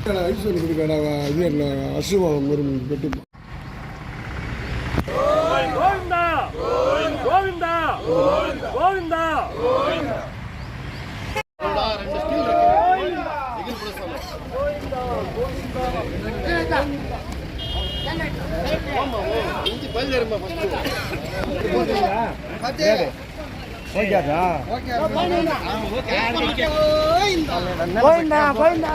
ఇక్కడ ఐశ్వర్య ఇక్కడ ఇది అశ్వభావం గురి పెట్టి గోవింద గోవింద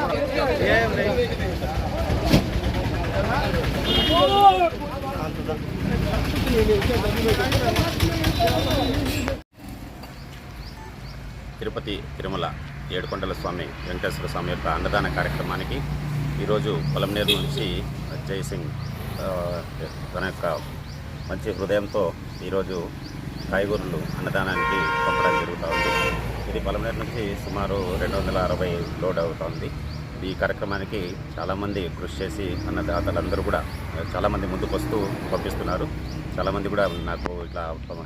తిరుపతి తిరుమల ఏడుకొండల స్వామి వెంకటేశ్వర స్వామి యొక్క అన్నదాన కార్యక్రమానికి ఈరోజు పొలంనేరు నుంచి జయసింగ్ తన యొక్క మంచి హృదయంతో ఈరోజు కాయగూరలు అన్నదానానికి పంపడం జరుగుతూ ఉంది ఇది పొలంనేరు నుంచి సుమారు రెండు వందల అరవై లోడ్ అవుతుంది. ఈ కార్యక్రమానికి చాలామంది కృషి చేసి అన్నదాతలందరూ కూడా చాలామంది ముందుకు వస్తూ పంపిస్తున్నారు. చాలామంది కూడా నాకు ఇట్లా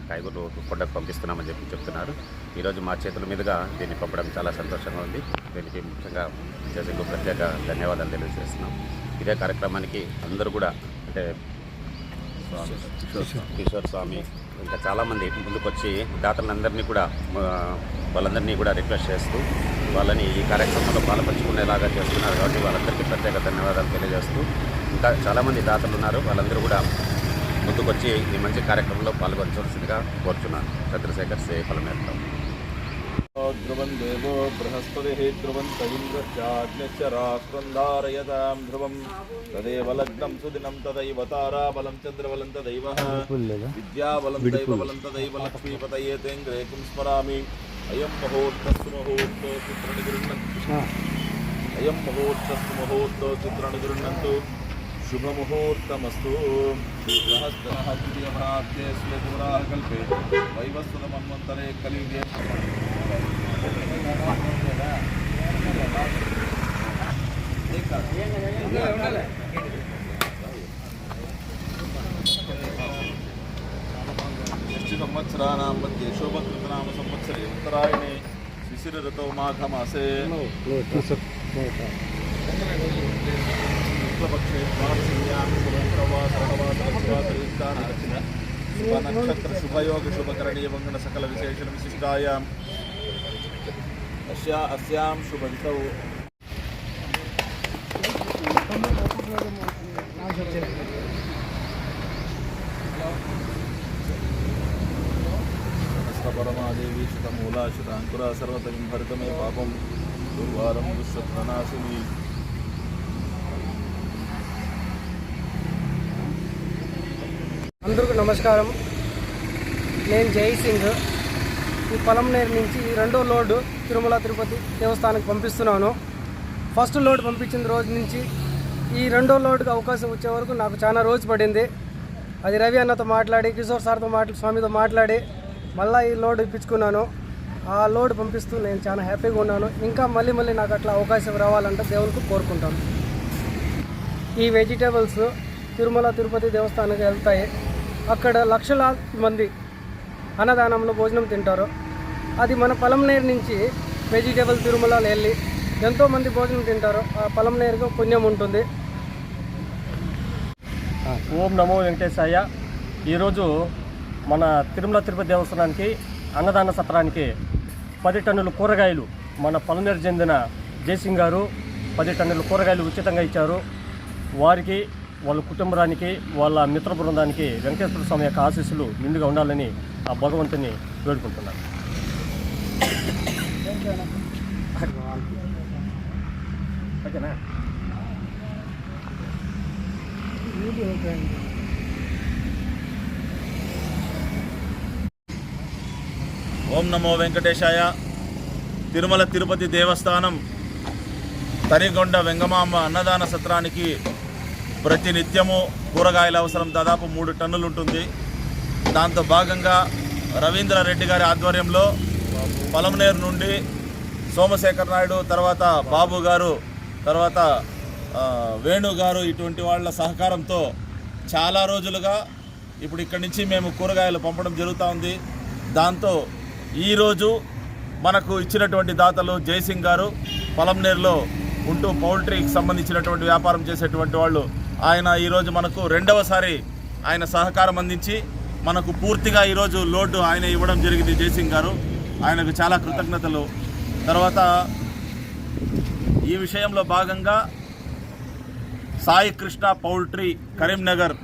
కాయగూరలు కొండకు పంపిస్తున్నామని చెప్పి చెప్తున్నారు. ఈరోజు మా చేతుల మీదుగా దీన్ని పంపడం చాలా సంతోషంగా ఉంది. దీనికి ముఖ్యంగా జగన్కు ప్రత్యేక ధన్యవాదాలు తెలియజేస్తున్నాం. ఇదే కార్యక్రమానికి అందరూ కూడా అంటే కిషోర్ స్వామి. ఇంకా చాలామంది ముందుకు వచ్చి దాతలందరినీ కూడా వాళ్ళందరినీ కూడా రిక్వెస్ట్ చేస్తూ వాళ్ళని ఈ కార్యక్రమంలో పాల్పంచుకునేలాగా చేస్తున్నారు కాబట్టి వాళ్ళందరికీ ప్రత్యేక ధన్యవాదాలు తెలియజేస్తూ ఇంకా చాలామంది దాతలు ఉన్నారు. వాళ్ళందరూ కూడా ముందుకొచ్చి ఈ మంచి కార్యక్రమంలో పాల్గొనవలసిందిగా కోరుచున్నాను. చంద్రశేఖర్ సే పలమేరులో ध्रुवं देवो बृहस्पतिः ध्रुवन्त इन्द्रश्चाग्निश्च राष्ट्रं धारयतां ध्रुवं तदेव लग्नं सुदिनं तदैव ताराबलं चन्द्रबलं तदैव विद्याबलं दैवबलं तदैव लक्ष्मीपतये तेङ्ग्रेकुं स्मरामि अयं मुहूर्तस्तु मुहूर्तो चित्रणिगृह्णन्तु अयं मुहूर्तस्तु मुहूर्तो चित्रणिगृह्णन्तु शुभमुहूर्तमस्तु सहस्रः द्वितीयभाग्ये स्वेदुराः कल्पे वैवस्वतमन्वन्तरे कलियुगे क्षीररतो माघमासे शुक्लपक्षे द्वादशन्यां सुमन्त्रवासरहवासरस्वासरयुक्तानार्चिन शुभनक्षत्रशुभयोगशुभकरणीयमङ्गणसकलविशेषणविशिष्टायां శుతమూలాశుత అంకుర భరితమే పాపం. దుర్వారం దుశ్శత్రనాశిని అందరికీ నమస్కారం. నేను జై సింగ్. ఈ పొలంనేరు నుంచి ఈ రెండో లోడ్ తిరుమల తిరుపతి దేవస్థానానికి పంపిస్తున్నాను. ఫస్ట్ లోడ్ పంపించిన రోజు నుంచి ఈ రెండో లోడ్కి అవకాశం వచ్చే వరకు నాకు చాలా రోజు పడింది. అది రవి అన్నతో మాట్లాడి కిషోర్ సార్తో మాట్లా స్వామితో మాట్లాడి మళ్ళీ ఈ లోడ్ ఇప్పించుకున్నాను. ఆ లోడ్ పంపిస్తూ నేను చాలా హ్యాపీగా ఉన్నాను. ఇంకా మళ్ళీ మళ్ళీ నాకు అట్లా అవకాశం రావాలంటే దేవునికి కోరుకుంటాను. ఈ వెజిటేబుల్స్ తిరుమల తిరుపతి దేవస్థానానికి వెళ్తాయి. అక్కడ లక్షల మంది అన్నదానంలో భోజనం తింటారు. అది మన పొలంనేరు నుంచి వెజిటేబుల్ తిరుమల వెళ్ళి ఎంతోమంది భోజనం తింటారు. ఆ పలంనేరుకు పుణ్యం ఉంటుంది. ఓం నమో వెంకటేశాయ. ఈరోజు మన తిరుమల తిరుపతి దేవస్థానానికి అన్నదాన సత్రానికి పది టన్నుల కూరగాయలు మన పలనేరు చెందిన జయసింగ్ గారు పది టన్నుల కూరగాయలు ఉచితంగా ఇచ్చారు. వారికి వాళ్ళ కుటుంబానికి వాళ్ళ మిత్ర బృందానికి వెంకటేశ్వర స్వామి యొక్క ఆశీస్సులు నిండుగా ఉండాలని ఆ భగవంతుని వేడుకుంటున్నాను. ఓకేనా? ఓం నమో వెంకటేశాయ. తిరుమల తిరుపతి దేవస్థానం తనిగొండ వెంగమాంబ అన్నదాన సత్రానికి ప్రతి నిత్యము కూరగాయల అవసరం దాదాపు మూడు టన్నులు ఉంటుంది దాంతో భాగంగా రవీంద్రారెడ్డి గారి ఆధ్వర్యంలో పొలంనేరు నుండి సోమశేఖర్ నాయుడు తర్వాత బాబు గారు తర్వాత వేణు గారు ఇటువంటి వాళ్ళ సహకారంతో చాలా రోజులుగా ఇప్పుడు ఇక్కడి నుంచి మేము కూరగాయలు పంపడం జరుగుతూ ఉంది. దాంతో ఈరోజు మనకు ఇచ్చినటువంటి దాతలు జయసింగ్ గారు పొలంనేరులో ఉంటూ పౌల్ట్రీకి సంబంధించినటువంటి వ్యాపారం చేసేటువంటి వాళ్ళు. ఆయన ఈరోజు మనకు రెండవసారి ఆయన సహకారం అందించి మనకు పూర్తిగా ఈరోజు లోడ్డు ఆయన ఇవ్వడం జరిగింది జయసింగ్ గారు. ఆయనకు చాలా కృతజ్ఞతలు. తర్వాత ఈ విషయంలో భాగంగా సాయి కృష్ణ పౌల్ట్రీ కరీంనగర్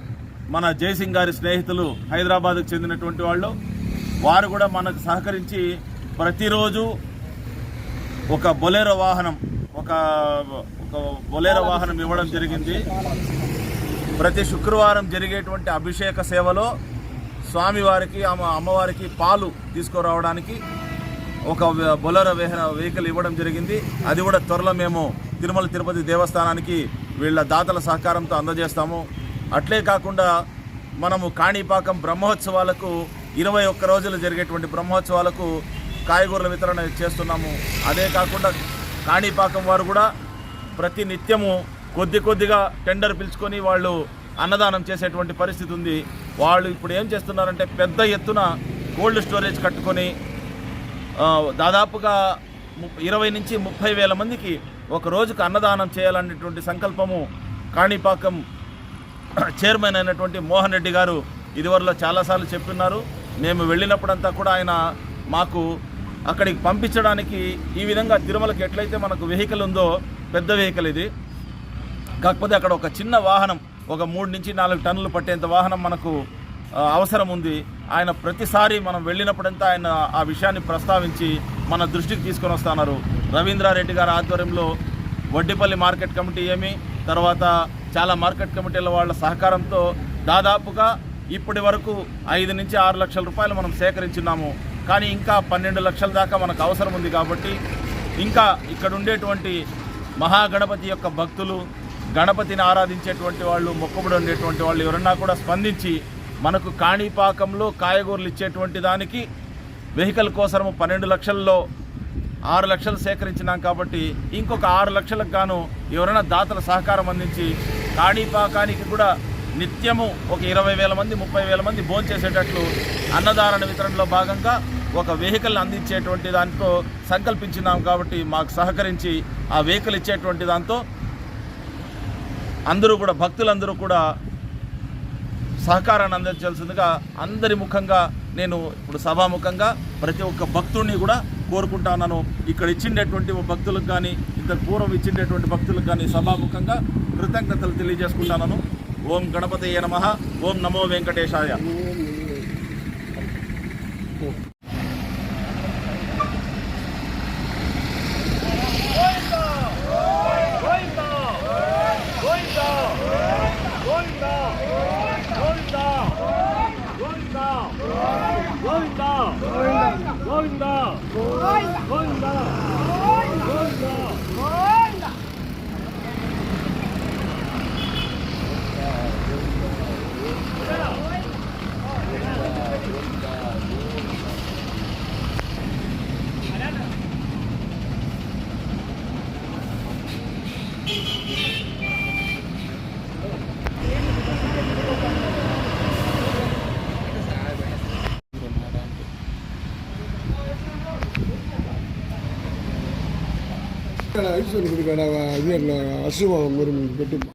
మన జయసింగ్ గారి స్నేహితులు హైదరాబాద్కు చెందినటువంటి వాళ్ళు. వారు కూడా మనకు సహకరించి ప్రతిరోజు ఒక బొలేరో వాహనం ఒక ఒక బొలేరో వాహనం ఇవ్వడం జరిగింది. ప్రతి శుక్రవారం జరిగేటువంటి అభిషేక సేవలో స్వామివారికి ఆమె అమ్మవారికి పాలు తీసుకురావడానికి ఒక బొలెరో వెహికల్ ఇవ్వడం జరిగింది. అది కూడా త్వరలో మేము తిరుమల తిరుపతి దేవస్థానానికి వీళ్ళ దాతల సహకారంతో అందజేస్తాము. అట్లే కాకుండా మనము కాణిపాకం బ్రహ్మోత్సవాలకు ఇరవై ఒక్క రోజులు జరిగేటువంటి బ్రహ్మోత్సవాలకు కాయగూరల వితరణ చేస్తున్నాము. అదే కాకుండా కాణిపాకం వారు కూడా ప్రతి నిత్యము కొద్ది కొద్దిగా టెండర్ పిలుచుకొని వాళ్ళు అన్నదానం చేసేటువంటి పరిస్థితి ఉంది. వాళ్ళు ఇప్పుడు ఏం చేస్తున్నారంటే పెద్ద ఎత్తున కోల్డ్ స్టోరేజ్ కట్టుకొని దాదాపుగా ము- ఇరవై నుంచి ముప్పై వేల మందికి ఒక రోజుకు అన్నదానం చేయాలనేటువంటి సంకల్పము కాణిపాకం చైర్మన్ అయినటువంటి మోహన్ రెడ్డి గారు ఇదివరలో చాలాసార్లు చెప్తున్నారు మేము వెళ్ళినప్పుడంతా కూడా ఆయన మాకు అక్కడికి పంపించడానికి ఈ విధంగా తిరుమలకి ఎట్లయితే మనకు వెహికల్ ఉందో పెద్ద వెహికల్ ఇది. కాకపోతే అక్కడ ఒక చిన్న వాహనం ఒక మూడు నుంచి నాలుగు టన్నులు పట్టేంత వాహనం మనకు అవసరం ఉంది. ఆయన ప్రతిసారి మనం వెళ్ళినప్పుడంతా ఆయన ఆ విషయాన్ని ప్రస్తావించి మన దృష్టికి తీసుకొని వస్తున్నారు రవీంద్రారెడ్డి గారి ఆధ్వర్యంలో వడ్డిపల్లి మార్కెట్ కమిటీ ఏమి తర్వాత చాలా మార్కెట్ కమిటీల వాళ్ళ సహకారంతో దాదాపుగా ఇప్పటి వరకు ఐదు నుంచి ఆరు లక్షల రూపాయలు మనం సేకరించున్నాము. కానీ ఇంకా పన్నెండు లక్షల దాకా మనకు అవసరం ఉంది కాబట్టి ఇంకా ఇక్కడ ఉండేటువంటి మహాగణపతి యొక్క భక్తులు గణపతిని ఆరాధించేటువంటి వాళ్ళు మొక్కుబడి ఉండేటువంటి వాళ్ళు ఎవరన్నా కూడా స్పందించి మనకు కాణిపాకంలో కాయగూరలు ఇచ్చేటువంటి దానికి వెహికల్ కోసము పన్నెండు లక్షల్లో ఆరు లక్షలు సేకరించినాం కాబట్టి ఇంకొక ఆరు లక్షలకు గాను ఎవరైనా దాతల సహకారం అందించి కాణిపాకానికి కూడా నిత్యము ఒక ఇరవై వేల మంది ముప్పై వేల మంది భోంచేసేటట్లు అన్నదారణ వితరణలో భాగంగా ఒక వెహికల్ అందించేటువంటి దాంతో సంకల్పించినాం కాబట్టి మాకు సహకరించి ఆ వెహికల్ ఇచ్చేటువంటి దాంతో అందరూ కూడా భక్తులందరూ కూడా సహకారాన్ని అందించాల్సిందిగా అందరి ముఖంగా నేను ఇప్పుడు సభాముఖంగా ప్రతి ఒక్క భక్తుడిని కూడా కోరుకుంటా ఉన్నాను ఇక్కడ ఇచ్చిండేటువంటి భక్తులకు కానీ ఇంతకు పూర్వం ఇచ్చిండేటువంటి భక్తులకు కానీ సభాముఖంగా కృతజ్ఞతలు తెలియజేసుకుంటాను ఓం గణపతి నమ ఓం నమో వెంకటేశాయ ఇక్కడ ఐశ్వర్య గుడి కాడ వీళ్ళ అశుభ మరి పెట్టి